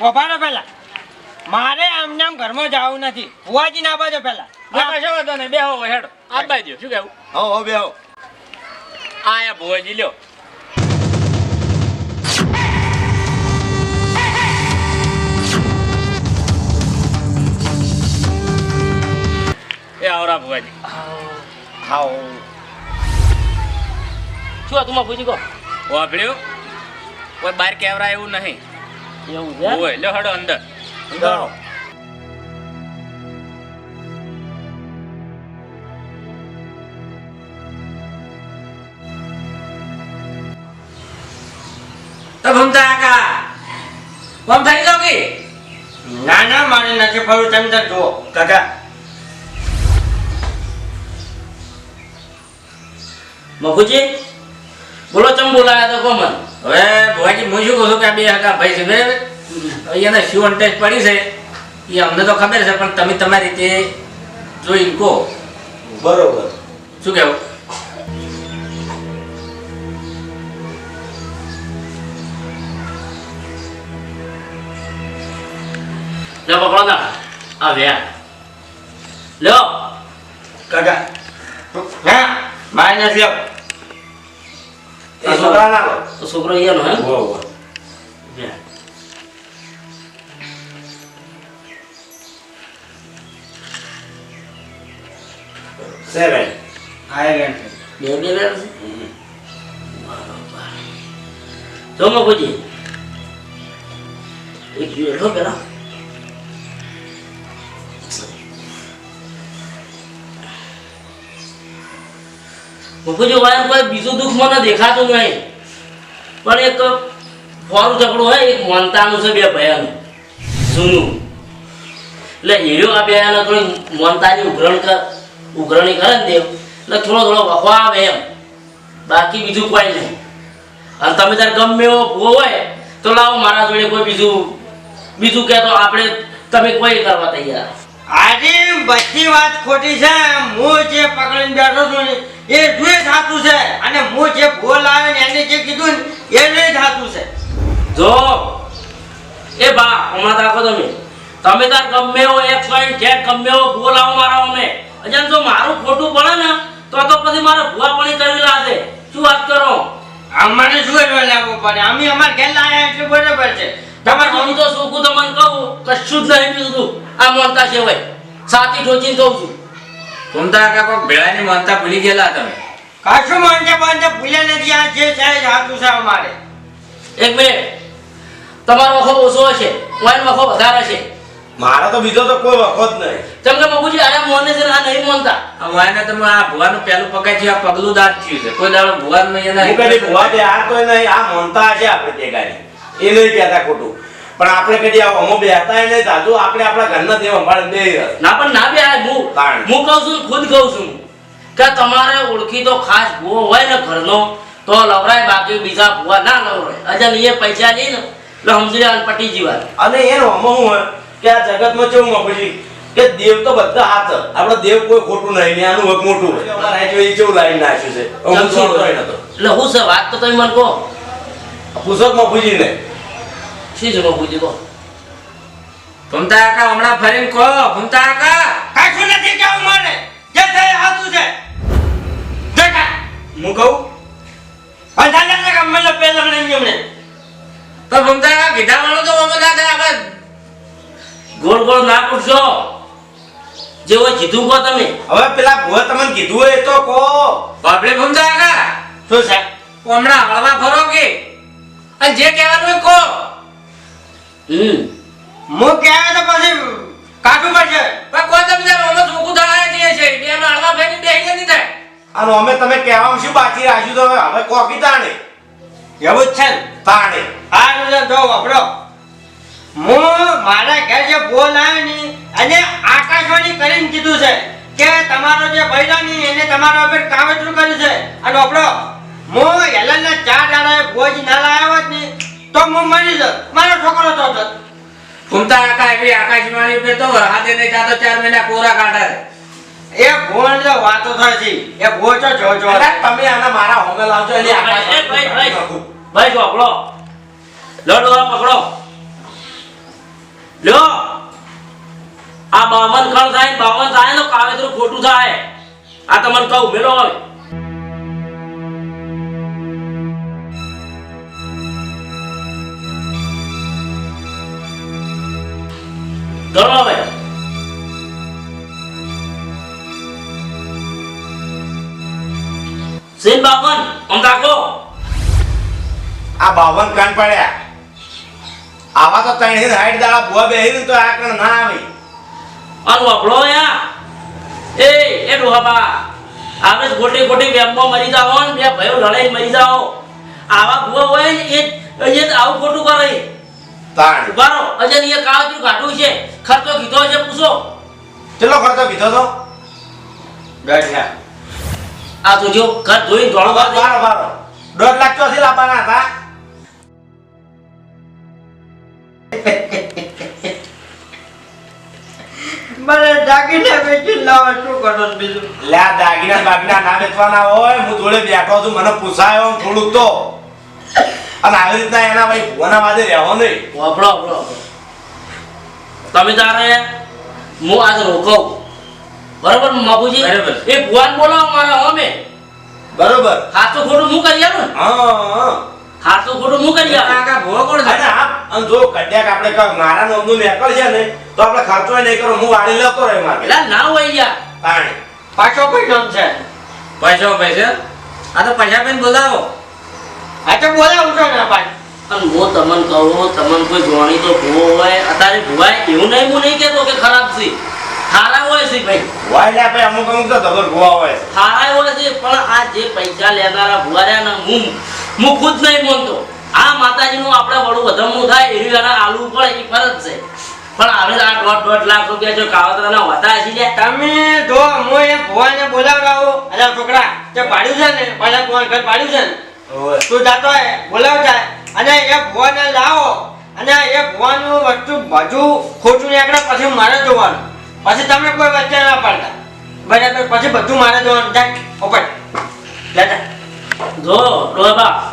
ઊભા પેલા. મારે આમને આમ ઘરમાં જવું નથી. ભુવાજી ના બાજો પેલા. કશો વાંધો નહીં. બેહો હેડો. આ બાજુ શું કહેવું? હો હો બેહો આયા ભુવાજી લ્યો. એ આવરા ભુવાજી. ખાઓ શું હતું માં પૂછી કહો? વાપર્યું? કોઈ બાર કેવરા એવું નહીં. એવું છે? ઓય લ્યો હેડો અંદર. અંદર તો ભમતા કાકા કોમ થઈ જાવ કે? ના ના મારે નથી ફરું તમે જુઓ. કાકા. મફુજી બોલો ચમ બોલાયા તો કોમન હવે ભુવાજી હું શું કહું છું કે આ બે હગા ભાઈ છે બરાબર? એને શું ટેસ્ટ પડી છે એ અમને તો ખબર છે પણ તમે તમારી રીતે જોઈ કહો. બરોબર. શું કહેવું? લો પકડો ના આ વ્યા લો. કાકા. હા મારે નથી આવું. એ છોકરા ના લો તો છોકરો અહીંયાનો હે. સેવન આયર્લેન્ડ બે બે લે છે બરોબર જો મફુજી એક પેલા મફુજી વાયર કોઈ બીજું દુઃખ મને દેખાતું નહીં. પણ એક ફોરું ઝઘડું હોય, એક મોનતાનું છે બે ભયાનું, જૂનું. એટલે હીરો આ બે થોડી મોનતાની ઉઘરણ કર ઉઘરણી કરે ને દેવ, એટલે થોડો થોડો વખો આવે એમ. બાકી બીજું કોઈ નહીં. અને તમે તાર ગમે એવો ભૂવો હોય, તો લાવો મારા જોડે કોઈ બીજું બીજું કહે તો આપણે, તમે કોઈ કરવા તૈયાર. આજે બધી વાત ખોટી છે. હું જે પકડીને બેઠો છું એ જોઈ થાતું છે. અને હું જે ભૂલ આવે ને, એને જે કીધું ને, એ નહીં થાતું છે. જો, એ બા, હમણાં રાખો તમે. તમે તાર ગમે એવો એક પોઈન્ટ છે ગમે એવો ભૂવો આવો મારા અમે અજાન જો મારું ખોટું પડે ને, તો તો પછી મારે ભૂવા પણી કરવી લાગે શું વાત કરો? અમારે શું એવા લાવવું પડે? અમે અમારે ઘેર લાયા એટલે બરાબર છે. તમારે હું તો સુકું તમને કહું કશું જ નહીં બીજું આ મોનતા છે ભાઈ સાચી ઠોચીને કહું છું. ભમતા કાકા ભેળાની માનતા ભૂલી ગયેલા તમે. કશું માનજે માનજે ભૂલ્યા નથી. આ જે છે સાચું છે અમારે. એક મિનિટ. તમારો વખો ઓછો હશે વાઈન વખો વધારે છે. મારો તો બીજો તો કોઈ વખત નહીં. તમને કે મગુજી અરે મોને છે આ નહીં મોનતા? અમારે તમે આ ભુવાનું પેલું પકાઈ છે આ પગલું દાંત થયું છે. કોઈ દાડો ભુવાન નહીં હું કદી ભુવા બે આ તો નહીં આ મનતા છે આપણે તે ગાડી એ નહીં કહેતા ખોટું. પણ આપણે કદી આ અમો બેહતા નહીં દાદુ આપણે આપણા ઘરના દેવ અમારે બે. ના પણ ના બે હું. હું કહું છું ખુદ કહું છું કે તમારે ઓળખી તો ખાસ ભૂવો હોય ને ઘરનો તો લવરાય બાકી બીજા ભૂવા ના લવરાય. અજન એ પૈસા લઈને એટલે સમજી પટી જીવાય. અને એનો અમો હોય? કે આ જગતમાં કેવું મફુજી કે દેવ તો બધા હાથ આપડે દેવ કોઈ ખોટું નહીં ને આનું વગ મોટું. અમારે એ કેવું લાઈન નાખ્યું છે. હું છોડતો નતો. એટલે હું સર વાત તો તમે મને કહો. પૂછો મફુજીને. શી છે મગુજી કહો? ભમતા કાકા હમણાં ફરીને કહો. ભમતા કાકા કાશું નથી કેવું મને જે છે હાથું છે. દેખા હું કહું? વધારે ને મને પેલા નહીં ગમે તો ભમતા કાકા કીધા વાળો તો થાય? આપણે ગોળ ગોળ ના પૂછજો. જે હોય કીધું કહો તમે. હવે પેલા ભૂવા તમને કીધું હોય તો કહો. બાપડે ભમતા કા શું છે? હમણાં હળવા ફરો કે? અને જે કહેવાનું હોય કહો. હમ. હું કહેવાય તો પછી કાઢવું પડશે. પણ કોઈ તમે તાર ઓલો ચોખ્ખું થવાય જઈએ છે. બે માં હળવા ફેરી બેસી નથી થાય. અને અમે તમે કહેવામાં શું બાકી રાખ્યું તો હવે? કોકી તાણે? એવું જ છે ને? તાણે. આ જો વાપરો. હું મારા ઘેર જે બોલ આવે ને અને આકાશવાણી કરીને કીધું છે કે તમારો જે ભૈલો ની એને તમારા ઉપર કાવતરું કર્યું છે. અને વાપરો હું હેલનના ચાર દાડાએ ભોજ ના લાવ્યો હોત ને તો હું મરી જાત. મારો છોકરો તો હોત ભમતા કાકા એવી આકાશવાણી પે તો હાથે નહીં જાતો ચાર મહિના કોરા કાઢે. એ ભોન જો વાતો થાય છે એ ભોજો જો જો તમે આના મારા હોમે લાવજો એની ભાઈ, ભાઈ, ભાઈ. ભાઈ ચોપડો લડો આ પકડો. લ્યો આ બાવન કણ થાય, બાવન થાય તો કાવેતરું ખોટું થાય. આ તમને કહું, મેલો હવે. ગણો હવે. સીન બાવન અમદાકો આ બાવન કાન પડ્યા. આવા તો ત્રણ હિન હાઈટ દાડા ભૂવા બેહીને તો આ કણ ના આવી. અને વફળો યા એ એ ડોહાબા આવે જ ગોટી ગોટી વેમમાં મરી જાઓ ને બે ભયો લડાઈ મરી જાઓ. આવા ભૂવા હોય ને એ એ આવું ખોટું કરે. તાણ. ઉભારો અજય ને કાળજું ઘાટું છે. ખર્ચો કીધો છે પૂછો. કેટલો ખર્ચો કીધો તો? બેઠ્યા આ તો જો ઘર ધોઈને ધોળો બારો. બારો દોઢ લાખ ચોથી લાવવાના હતા. મને દાગીના વેચી લાવો શું કરો બીજું? લે દાગીના બાગીના ના વેચવાના હોય હું જોડે બેઠો છું મને પૂછાયો થોડુંક તો. અને આવી રીતના એના ભાઈ ભુવાના વાદે રહેવો નહીં. વાપરો વાપરો તમે તારે હું આજ રોકવું બરોબર બાપુજી બરાબર. એ ભુવાન બોલાવો મારા અમે. બરોબર. હાથું ખોટું હું કરી ને? હા હાથું ખોટું હું કરી આલું? કાકા ભૂવો કોણ છે? અને જો કડ્યાક આપણે કહો મારા નોમનું છે ને તો આપણે ખર્ચો નહીં કરો હું વાળી લેતો રહે મારે એટલે ના હોય યાર પાણી પાછો કોઈ નામ છે? પૈસા પૈસા? આ તો પૈસા બેન બોલાવો. આ તો બોલાવું છો ને પાછું અને હું તમને કહું તમને કોઈ જોણી તો ભૂવો હોય અત્યારે ભૂવાય એવું નહીં હું નહીં કહેતો કે ખરાબ છે. સારા હોય છે ભાઈ. વાય લે ભાઈ અમુક અમુક તો ધબર ભુવા હોય સારા હોય છે પણ આ જે પૈસા લેનારા ભૂવા રહ્યા ને હું હું ખુદ નહીં માનતો. આ માતાજીનું આપણે વડું વધમણું થાય એવી એના આલુ પણ એ ફરજ છે. પણ હવે આ દોઢ દોઢ લાખ રૂપિયા જો કાવતરાના હોતા હશે લે તમે જો હું એ ભુવાને બોલાવડાવો. અલા છોકરા જે પાડ્યું છે ને? પાછા ભુવાન ઘર પાડ્યું છે ને? તું જાતો હોય બોલાવતા. અને એ ભુવાને લાવો. અને એ ભુવાનું વસ્તુ બધું ખોટું નીકળે પછી મારે જોવાનું. પછી તમે કોઈ વચ્ચે ના પાડતા. બરાબર પછી બધું મારે જોવાનું. જાય ઉપર લેતા જો. ડોબા હા.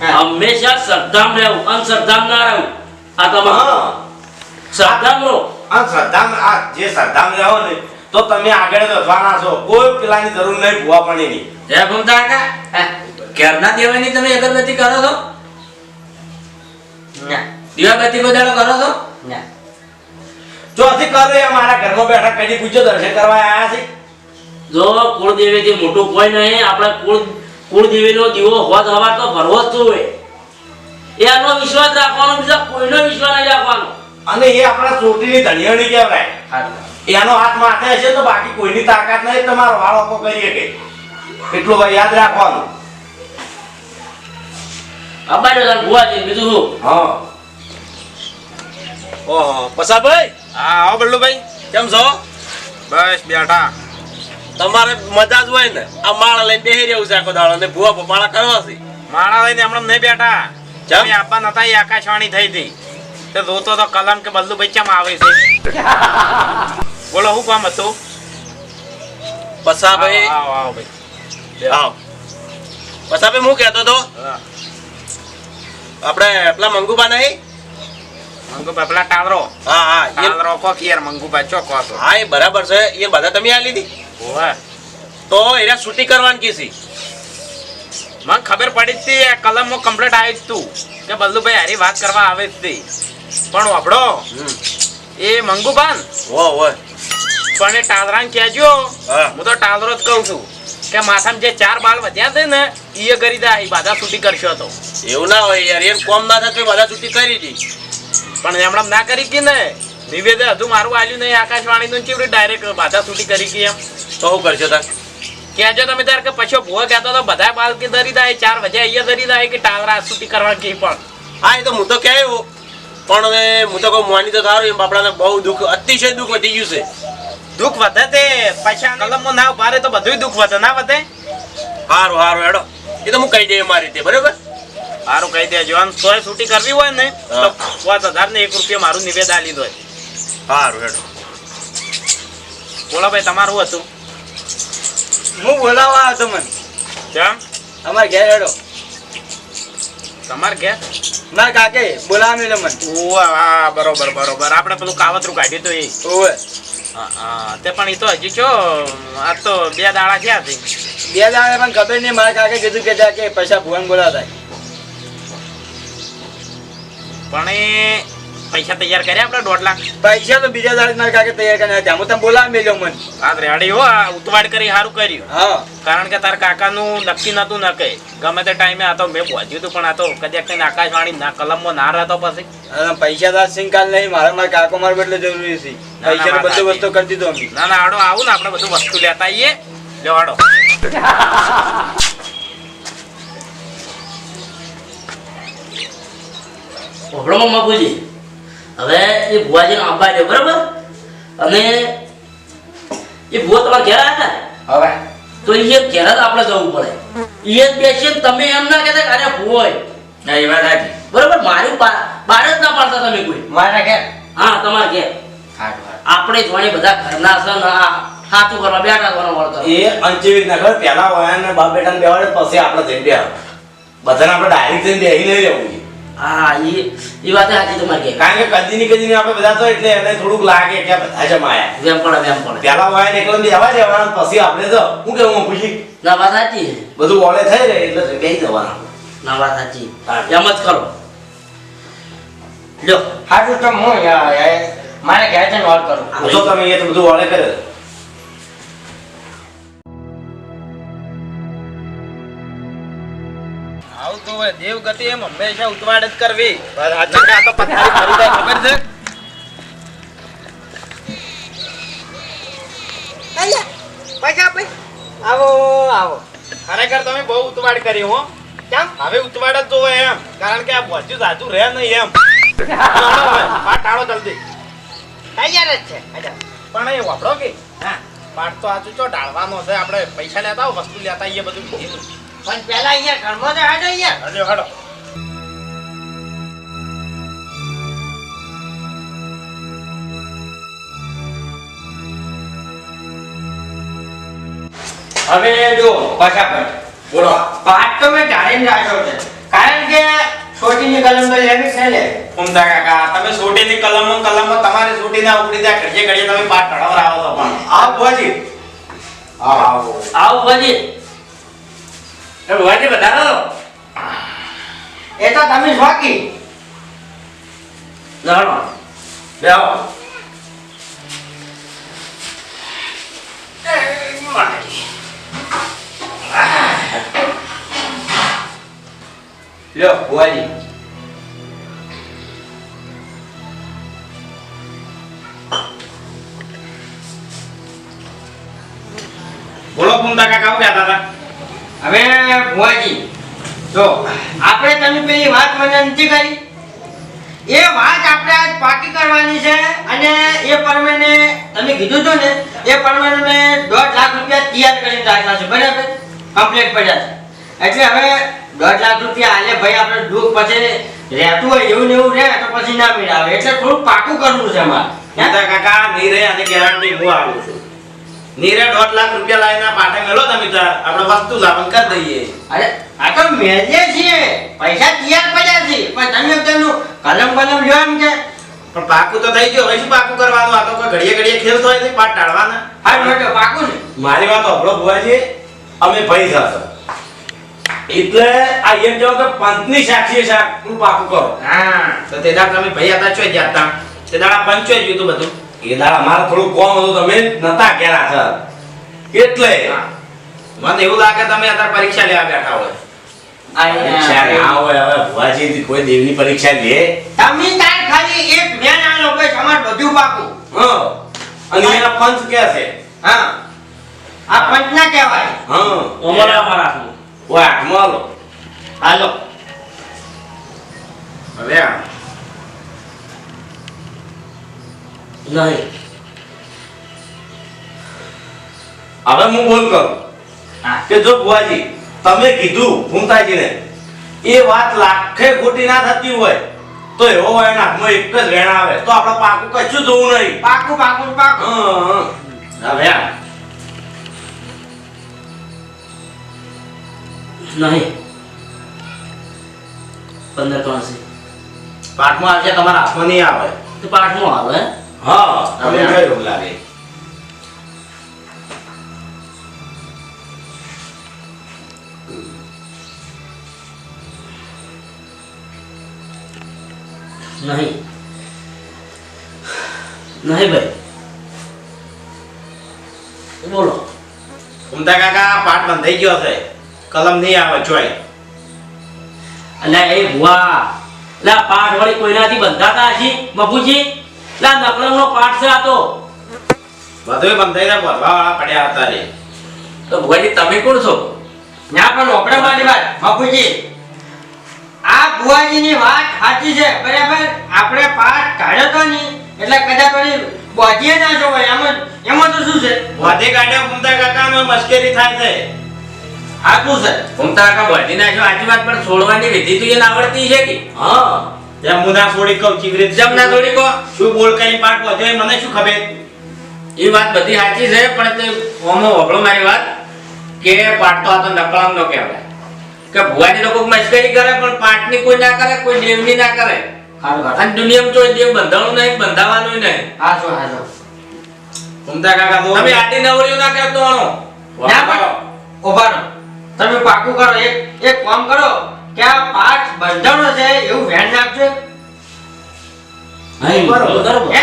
હંમેશા શ્રદ્ધામ રહેવું અંધશ્રદ્ધામ ના રહેવું. આ તમે શ્રદ્ધામ રહો. અંધશ્રદ્ધામ આ જે શ્રદ્ધામ રહો ને તો તમે આગળ વધવાના છો. કોઈ પેલાની જરૂર નહીં ભૂવા પડે નહીં જય ભૂમતા કાકા. ઘરના દેવાની તમે અગરબત્તી કરો છો? ના. દીવાબત્તી કોઈ કરો છો? ના. ચોથી કરો એ મારા ઘરમાં બેઠા કદી પૂછ્યો દર્શન કરવા આયા છે? જો કુળદેવીથી મોટું કોઈ નહીં આપણે કુળ કુળદેવીનો દીવો હોત હવા તો ભરવો જ જોઈએ. એનો વિશ્વાસ રાખવાનો બીજા કોઈનો વિશ્વાસ નહીં રાખવાનો. અને એ આપણા ચોટીની ધણિયાણી કહેવાય. એનો હાથ માથે હશે તો બાકી કોઈની તાકાત નહીં તમારો વાળો તો કરી શકે. એટલું ભાઈ યાદ રાખવાનું. અબાઈ દાદા ભુવાજી બીજું શું? હા. ઓહો પસાભાઈ હા આવો બલ્લુભાઈ. કેમ છો? બસ બેઠા. તમારે મજા જ હોય ને આ માળા લઈને બેહી રહ્યું છે આખો દાડો ને ભૂવા ભમાળા કરવા છે. માળા લઈને હમણાં નહીં બેઠા. જમી આપવા નતા આકાશવાણી થઈ હતી. તો રોતો તો કલમ કે બલ્લુભાઈ કેમ આવે છે? બોલો શું કામ હતું? પસાભાઈ આવો આવો ભાઈ. આવો. પસાભાઈ હું કહેતો તો. આપણે પેલા મંગુબા નહીં? મંગુબા પેલા ટાવરો. હા હા એ ટાવરો કોક યાર મંગુભાઈ ચો કહો હા એ બરાબર છે એ બધા તમે આ લીધી. તો એના છૂટી કરવાની કીધી મને ખબર પડી હતી આ કલમમાં કમ્પ્લીટ આવી તું. કે બલ્લુભાઈ હારી વાત કરવા આવે જ હતી પણ વાપડો એ મંગુબાન હો હો પણ એ કહેજો કેજો હું તો ટાલરો જ કહું છું કે માથામાં જે ચાર બાલ વધ્યા છે ને એ કરી દે એ બાધા છૂટી કરશો તો. એવું ના હોય યાર એમ કોમ ના થાય બાધા શૂટિંગ કરી દી. પણ એમણે ના કરી કે ને નિવેદન હજુ મારું આલ્યું નહીં આકાશવાણી નું ચીવડી ડાયરેક્ટ બાધા છૂટી કરી કે એમ. તો શું કરશો તાર કહેજો તમે તાર કે પછી ભૂવા કહેતો તો બધા બાલ કે ધરી દે ચાર વજે અહીંયા ધરી દે કે ટાવરા છૂટી કરવા કે પણ? હા એ તો હું તો કહેવું પણ હવે હું તો કહું માની તો સારું એમ બાપડાને બહુ દુઃખ અતિશય દુઃખ વધી ગયું છે. દુઃખ વધે તે પછી કલમો ના ભારે તો બધું દુઃખ વધે ના વધે? સારું સારું હેડો. એ તો હું કહી દઈએ મારી રીતે બરોબર? સારું કહી દેજો. અને સોય છૂટી કરવી હોય ને તો હા. પાંચ હજાર ને એક રૂપિયા મારું નિવેદ લીધો દો. સારું હેડો. બોલો ભાઈ તમારું હતું? હું બોલાવવા હતો મને કેમ? અમારે ઘેર હેડો. તમારે ઘેર? ના કાકે બોલાવા મેલો મને. ઓવે, હા બરોબર બરોબર. આપણે પેલું કાવતરું કાઢ્યું તો એ. ઓવે હા, તે પણ એ તો હજી ચો આ તો બે દાડા થયા હતી બે દાડા પણ ખબર નહીં મારા કાકે કીધું કે જા કે પૈસા ભુવન બોલાવતા. પણ એ પૈસા તૈયાર કર્યા આપણે દોઢ લાખ? પૈસા તો બીજા દાડે જ કાકે તૈયાર કર્યા. આપ્યા હું તમે બોલાવા મેલ્યો મને. આ રેડી હો આ ઉતવાડ કરી સારું કર્યું. હા. કારણ કે તારા કાકાનું નક્કી નતું ન કહે ગમે તે ટાઈમે આ તો મેં પહોંચ્યું હતું પણ આ તો કદાચ કઈ આકાશવાણી ના કલમમાં ના રહેતો પછી. પૈસા તો સિંકાલ નહીં મારે મારા કાકો મારે એટલે જરૂરી છે. પૈસા પૈસાનો બધો વસ્તુ કરી દીધો અમે. ના ના આડો આવું ને આપણે બધું વસ્તુ લેતા આવીએ લ્યો ઓગળો મમ્મા મગુજી હવે એ ભુવાજીને આપવા દે બરાબર? અને એ ભુવા તમારા ઘેર આવ્યા હતા હવે? તો એ ઘેર જ આપણે જવું પડે. એ જ બેસીને તમે એમ ના કહેતા કે અરે ભુવોય ના એ વાત સાચી. બરાબર? મારી બા- બાર જ ના પાડતા તમે કોઈ. મારા ઘેર? હા તમારા ઘેર. આપણે જોડે બધા ઘરના છે ને સાચું કરવા બેઠા કરવાનો વળતર એ અંચેવી ના ખબર વયા હોય ને બાપ બેટાને બેવાડે પછી આપણે જઈને બે બધાને આપણે ડાયરેક્ટ જઈને બેહી નહીં રહેવું હા એ એ વાત સાચી તમારી ઘેર કારણ કે કદી ની કદી આપણે બધા તો એટલે એને થોડુંક લાગે કે આ બધા જમાયા વેમ પડે વેમ પડે. પેલા હોય ને એકલો જવાના પછી આપણે તો હું કેવું ખુશી ના વાત સાચી બધું ઓળે થઈ રહે એટલે કઈ જવાના. ના વાત સાચી. એમ જ કરો. લ્યો. હારું તો હું મારા ઘેર જઈને વાત કરું. પૂછો તમે એ તો બધું ઓળે કરે. આવું તો હવે દેવ ગતિ એમ હંમેશા ઉતવાડ જ કરવી. આ તો પથારી ફરી જાય ખબર છે? પૈસા ભાઈ આવો આવો. ખરેખર તમે બહુ ઉતવાડ કરી હો. કેમ? હવે ઉતવાડ જ જોવે એમ. કારણ કે આ ભોજ્યું સાચું રહે નહીં એમ. ટાળો જલ્દી. તૈયાર જ છે. પણ એ વાપરો કે? હા. પાટ તો આજુ ચો ડાળવાનો છે. આપણે પૈસા લેતા વસ્તુ લેતા એ બધું. પણ પેલા અહીંયા ઘરમાં તો હાડો અહીંયા. હાડો હાડો હવે જો પાછા પર બોલો. પાઠ તો મેં જાણીને રાખ્યો છે. કારણ કે છોટીની કલમ તો લેવી છે ને ઉમદા કાકા તમે સોટીની કલમ કલમ તમારે સોટી ના ઉપડી દે ઘડીએ ઘડીએ તમે પાટ ઢળવરાવો તો પણ. આવ આવો આવો આવું ભજી. એ બતાવો એ તો તમે શોકી જાણો આવો. લ્યો ભુવાજી. બોલો ઉમદા કાકા શું કહેતા હતા. હવે ભુવાજી, જો, આપણે તમે પેલી વાત મને નથી કરી? એ વાત આપણે આજ પાકી કરવાની છે અને એ પ્રમાણે તમે કીધું હતું ને, એ પ્રમાણે મેં દોઢ લાખ રૂપિયા તૈયાર કરીને રાખ્યા છે, બરાબર? કમ્પ્લીટ પડ્યા છે. એટલે હવે દોઢ લાખ રૂપિયા આલે ભાઈ, આપણે દુઃખ પછી રહેતું હોય એવું ને એવું રહે તો પછી ના મેળ આવે એટલે થોડું પાકું કરવું છે અમારે. કાકા કાકા રહે અને ગેરંટી હું આવું છું. નીરે દોઢ લાખ રૂપિયા લાવીને પાટે મેલો તમે તાર આપણે વસ્તુ લાવન કરી દઈએ. અરે આ તો મેજે છીએ. પૈસા તૈયાર પડ્યા છે. પણ તમે તેનું કલમ કલમ લ્યો એમ કે. પણ પાકું તો થઈ ગયો. હવે શું પાકું કરવાનું? આ તો કોઈ ઘડીએ ઘડીએ ખેલ થાય છે પાટ ટાળવાના હા મોટો પાકું ને મારી વાત સાંભળો ભુવાજી અમે ભાઈ સાથે. એટલે આ એમ કહો કે પંચની સાક્ષી નું પાકું કરો. હા. તો તે તમે ભાઈ હતા છો જાતા હતા તે. દાડા પંચો જ ગયું બધું. એ દાડા મારે થોડું કોમ હતું તમે નતા કેરા સર એટલે મને એવું લાગે તમે અત્યારે પરીક્ષા લેવા બેઠા હોય. પરીક્ષા ના હોય હવે ભુવાજી કોઈ દેવની પરીક્ષા લે. તમે તાર ખાલી એક મેન આલો બસ અમાર બધું પાકું. હા. અને એના પંચ કે છે? હા. આ પંચના કહેવાય. હા. અમારા અમારા. આઠમો હાલો. હવે આ નહીં. હવે હું બોલ કરું. કે જો ભુવાજી તમે કીધું ભૂમતાજીને એ વાત લાખે ખોટી ના થતી હોય તો એવો હોય હાથમાં એક જ રેણા આવે તો આપણે પાકું કશું જોવું નહીં. પાકું પાકું પાકું. હવે નહીં. પંદર ત્રણસી પાઠમાં આવશે તમારા હાથમાં નહીં આવે. તો પાઠમાં આવે. હે? હા તમને કઈ લાગે. નહીં. નહીં ભાઈ. બોલો. ઉમદા કાકા પાઠ બંધાઈ ગયો છે. કલમ નહીં આવે જોઈ. અલ્યા એ ભુવા. એટલે પાઠ વળી કોઈનાથી બંધાતા હજી બાપુજી? એટલે આ નો પાઠ છે આ તો. બધું બંધાઈ ને ભરવા વાળા પડ્યા હતા રે. તો ભુવાજી તમે કોણ છો? ના પણ ઓપડે મારી વાત બાપુજી આ બુઆજીની વાત સાચી છે બરાબર? આપણે પાઠ કાઢ્યો તો નહીં એટલે કદાચ વળી બોધીએ ના જોવાય એમાં એમાં તો શું છે? વધે કાઢ્યો ઉમદા કાકા મશ્કરી થાય છે. સાચું છે. કુમતા કાકા ભજી નાખ્યો આજી વાત પણ છોડવાની વિધિ તો એને આવડતી છે કે? હા. જેમ મુના છોડી કહું ચીવરી જમના થોડી કહો. શું બોલ કઈ પાઠ વધ્યો મને શું ખબર? એ વાત બધી સાચી છે પણ તે ઓમો વગળો મારી વાત કે પાઠ તો આ તો નકળામ નો કહેવાય. કે ભુવાની લોકો મસ્કરી કરે પણ પાઠની કોઈ ના કરે કોઈ દેવની ના કરે. અને દુનિયામાં જો દેવ બંધાણું નહીં બંધાવાનું નહીં. હાચું હાચું. ઉમદા કાકા તો તમે આટી નવરીઓ ના કરતો ના પાડો ઓભાનો તમે પાકું કરો એક એક કામ કરો. કે આ પાઠ બંધાણો છે એવું ધ્યાન રાખજો. નહીં બરોબર. બરોબર. હે?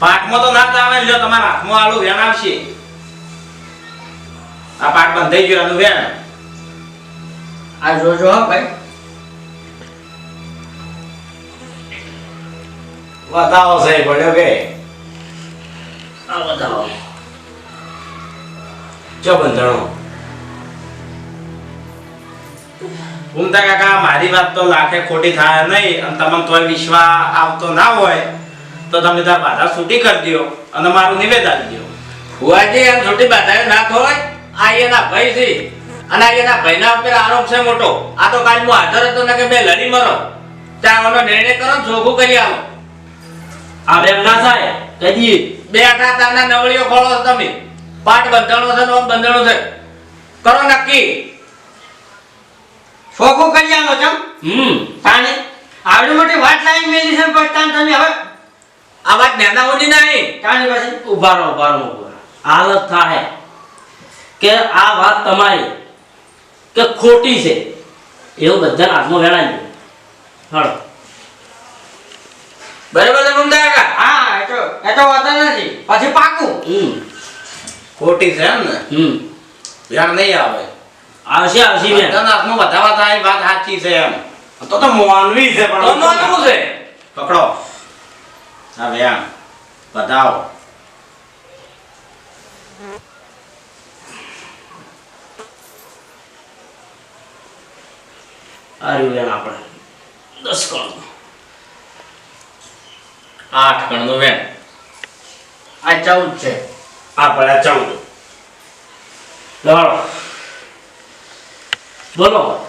પાઠમાં તો ના જ આવે લ્યો તમારા હાથમાં આલું વેણ આવશે. આ પાઠ બંધાઈ ગયો આનું વેણ. આ જોજો હા ભાઈ. બતાવો છે પડ્યો કે? આ બતાવો ચો બંધાણો? ઉમદા કાકા મારી વાત તો લાખે ખોટી થાય નહીં અને તમને તોય વિશ્વાસ આવતો ના હોય તો તમે તાર બાધા છૂટી કરી દો અને મારું નિવેદ આપી દો ભુવાજી એમ છોટી બાધા ના થોય આ એના ભાઈ છે. અને આ એના ભાઈના ઉપર આરોપ છે મોટો. આ તો કાલ હું હાજર હતો ને કે બે લડી મરો. ત્યાં આનો નિર્ણય કરો ને કરી આવો. આ એમ ના થાય કદી બે આટા તાના નવળીઓ ખોળો છો તમે. પાઠ બંધાણો છે નો બંધાણો છે. કરો નક્કી. છોકું કરી આલો ચમ. હમ. તાને આવડી મોટી વાત લાવી મેલી છે પણ તાન તમે હવે આ વાત નેનાઓની નહીં. તાને પછી? ઊભા રહો ઊભા રહો. હાલત થાય કે આ વાત તમારી કે ખોટી છે. એવું બધા હાથમાં વેણા ગયું. હળો બરાબર છે મમતા કાકા? હા એ તો એ તો વાંધો નથી. પછી પાકું. હમ. ખોટી છે એમ ને? હમ. વેણ નહીં આવે. આવશે આવશે બેન. બધાના હાથમાં બતાવા થાય વાત સાચી છે એમ. તો તો માનવી છે પણ તો માનવું છે. પકડો. હા બેન બતાવો આર્યું બેન આપણે. દસ કણ આઠ ગણનું વેણ આ ચૌદ છે. આ પડ્યા ચૌદ. લડો બોલો.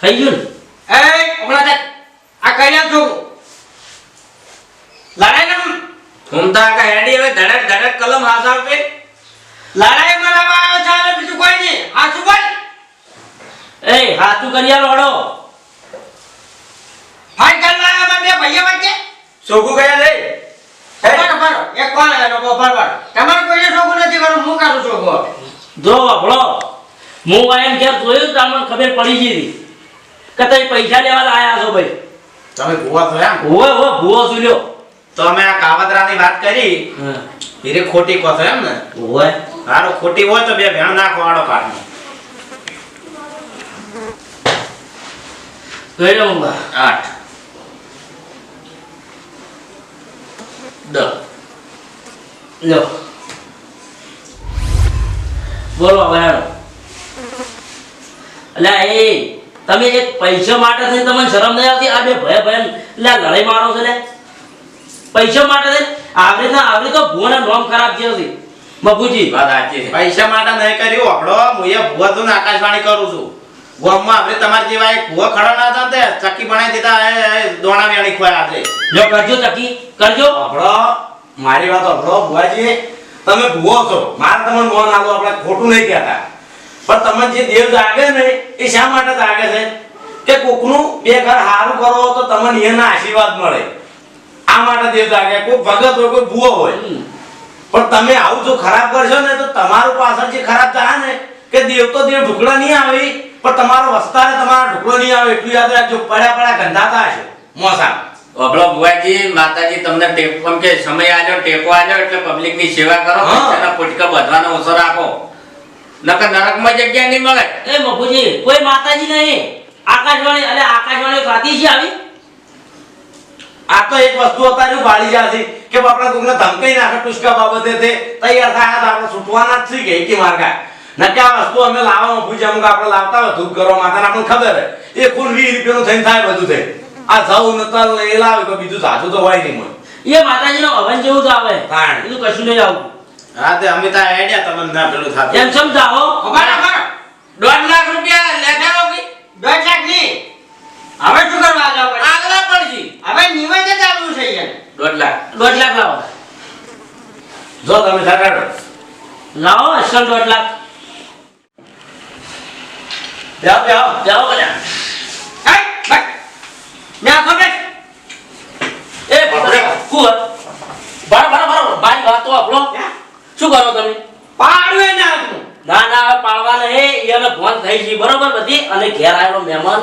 થઈ ગયું એ હમણાં દે આ કર્યા છો લડાઈ ને ઘૂમતા કા હેડી હવે ધડક ધડક કલમ હાથ પે લડાઈ મરાવા આવ્યો છે અને બીજું કોઈ નહીં. હાથું કોઈ બોલ એ હાથું કરિયા લોડો ફાઈટ કરવા આવ્યા બે ભાઈઓ વચ્ચે. સોગુ ગયા લે એક કોણ આવ્યો? બરોબર તમારે કોઈને સોગુ નથી કરું હું કરું હવે? જો આપણો હું એમ ઘેર જોયું તો ખબર પડી ગઈ. હતી કે તમે પૈસા લેવા આયા છો ભાઈ. તમે ભૂવા છો એમ? હોવે હોવે ભૂવો સુલ્યો તો અમે આ કાવતરાની વાત કરી. હીરે ખોટી કહો એમ ને? હોવે. હારો ખોટી હોય તો બે ભેણ નાખો આડો કઈ રહું બા આઠ. દસ. લો બોલો હવે. એટલે એ તમે એક પૈસા માટે થઈને તમને શરમ નહીં આવતી? આ બે ભય ભય એટલે લડાઈ મારો છો ને પૈસા માટે થઈને? આવડે ના આવડે તો ભૂવાના નોમ ખરાબ થયો છે. બાપુજી. વાત સાચી છે. પૈસા માટે નહીં કર્યું આપણો હું એ ભૂવા ને આકાશવાણી કરું છું. ગોમમાં આપણે તમારા જેવા એક ભૂવા ખડા ના હતા તે ચક્કી બનાવી દીધા દોણા વેણી ખોયા આજે. જો કરજો ચક્કી. કરજો. આપણો મારી વાત આપણો ભુવાજી. તમે ભૂવો છો. મારે તમને મોન આલો આપણે ખોટું નહીં કહેતા. પણ તમે જે દેવ જાગે ને એ શા માટે જાગે છે? કે કોકનું બે ઘર સારું કરો તો તમને એના આશીર્વાદ મળે. આ માટે દેવ જાગે. કોઈ ભગત હોય કોઈ ભૂવો હોય. પણ તમે આવું જો ખરાબ કરશો ને તો તમારું પાછળ જે ખરાબ થાય ને કે દેવ તો દેવ ઢુકડા નહીં આવે પણ તમારો વસ્તારે તમારા ઢુકડો નહીં આવે એટલું યાદ રાખજો. પડ્યા પડ્યા ગંધાતા હશે મોસા અબળો ભુવાજી માતાજી તમને ટેકો કે સમય આજો ટેકો આજો એટલે પબ્લિકની સેવા કરો. પૈસાના ફૂટકા બધવાનો ઓછો રાખો નકર નરકમાં જગ્યા નહીં મળે. એ મફુજી કોઈ માતાજી નહીં. આકાશવાણી અરે આકાશવાણી ખાતી છે આવી. આ તો એક વસ્તુ અત્યારે બાળી જશે કે બાપડા કોકને ધમકાઈ નાખે ટુસ્કા બાબતે તે તૈયાર થાય તો આપણે છૂટવાના જ છે કે માર્ગા. નકે આ વસ્તુ અમે લાવવા મફુજી અમુક આપણે લાવતા હોય ધૂપ કરવા માતાને આપણને ખબર હે એ કુલ વીસ રૂપિયાનું થઈને થાય બધું થઈ આ જવું ને તલ આવે તો બીજું સાચું તો હોય નહીં મને. એ માતાજીનો હવન જેવું તો આવે. તાણ. બીજું કશું નહીં આવું હા તે અમે તો આઈડિયા તમને ના પેલું થાતું. એમ સમજાવો રહો, દોઢ લાખ રૂપિયા લેતા આવો કે? દોઢ લાખની હવે શું કરવા જાવ પડે? આગલા પડશે. હવે નિવેદન ચાલુ છે યાર. દોઢ લાખ. દોઢ લાખ લાવો. જો તમે સટાડો લાવો અસલ દોઢ લાખ. જાઓ જાઓ. જાઓ બધા. આ ખબર? એ બાપરે કુર બરાબર બરાબર મારી વાત વાતો આપણો શું કરો તમે? પાડવે ના. ના ના પાડવા પાડવાના એને ફોન થઈ ગઈ બરોબર બધી? અને ઘેર આવેલો મહેમાન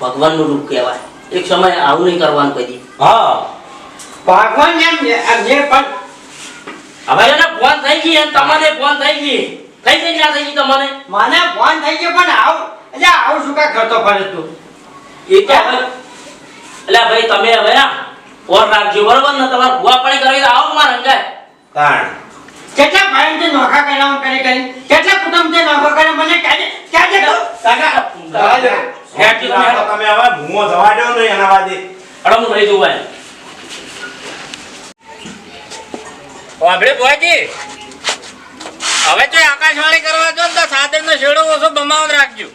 ભગવાનનું રૂપ કહેવાય. એક સમય આવું નહીં કરવાનું કદી. હા. ભગવાન એમ જે પણ. હવે એને ફોન થઈ ગઈ અને તમને ફોન થઈ ગઈ. થઈ ગઈ ના થઈ ગઈ તમને મને ફોન થઈ ગયો પણ આવ એટલે આવું શું કાંઈ કરતો ફરે તું? એ તો હવે એટલે ભાઈ તમે હવે ના ઓર રાખજો બરોબર? ને તમારે ભૂવા પડી કરવી આવો મારા અંગાય તાણ. કેટલા ભાઈ નોખા કર્યા હું કરી કરી? કેટલા કુટુંબ નોખા કર્યા? મને કાજે કાજે તો કાકા રાખો તમે હવે ભૂમો જવા દો ને એના વાદે અડમ રહી જવું હવે તો આકાશવાણી કરવા જો ને તો સાધન નો છેડો ઓછો બમાવ રાખજો.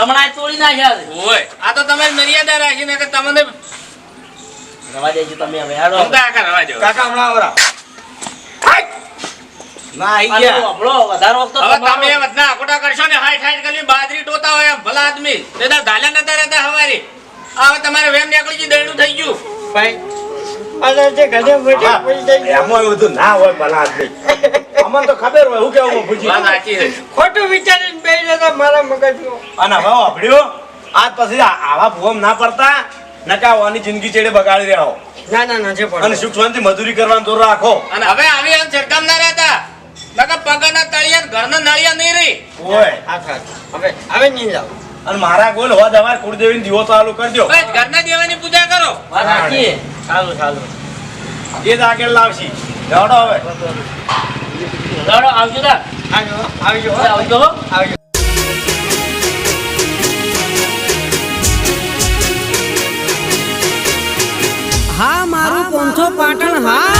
હમણાં તોડી નાખ્યા છે ઓય. આ તો તમે મર્યાદા રાખીને કે તમને રવા દેજો તમે હવે ઊંધા આકાર રવા દેજો. કાકા હમણાં આવરા ના આઈ ગયા. આપણો વધારો વખત હવે તમે વધના આકોટા કરશો ને હાઈટ હાઈટ કરી બાજરી ટોતા હોય એમ ભલા આદમી. નતા રહેતા હવારી. હવે તમારે વેમ નીકળી ગયું દૈડું થઈ ગયું. ભાઈ. એમાં બધું ના હોય ભલા આદમી. અમને તો ખબર હોય હું કેવું ભૂજી વાત સાચી છે. ખોટું વિચારીને બે જતા મારા મગજમાં. અને હવે વાપર્યો આજ પછી આવા ભૂમ ના પડતા નકાવાની જિંદગી ચેડે બગાડી રહ્યા હો. ના ના નથી અને સુખ શાંતિ મજૂરી કરવાનું દૂર રાખો. અને હવે આવી આમ સરકામ ના રહેતા. નકર પગના તળિયા ને ઘરના નળિયા નહીં રહી. ઓય. હા હા. હવે હવે નહીં જાવ અને મારા ગોલ હોવા દવા કુળદેવી દીવો ચાલુ કરજો બસ ઘરના દેવાની પૂજા કરો. વાત સાચી. સારું સારું એ જ આગળ લાવશી. લેવડો હવે. આવજો. આવજો આવજો આવજો હો. હા મારું પોંથો પાટણ હા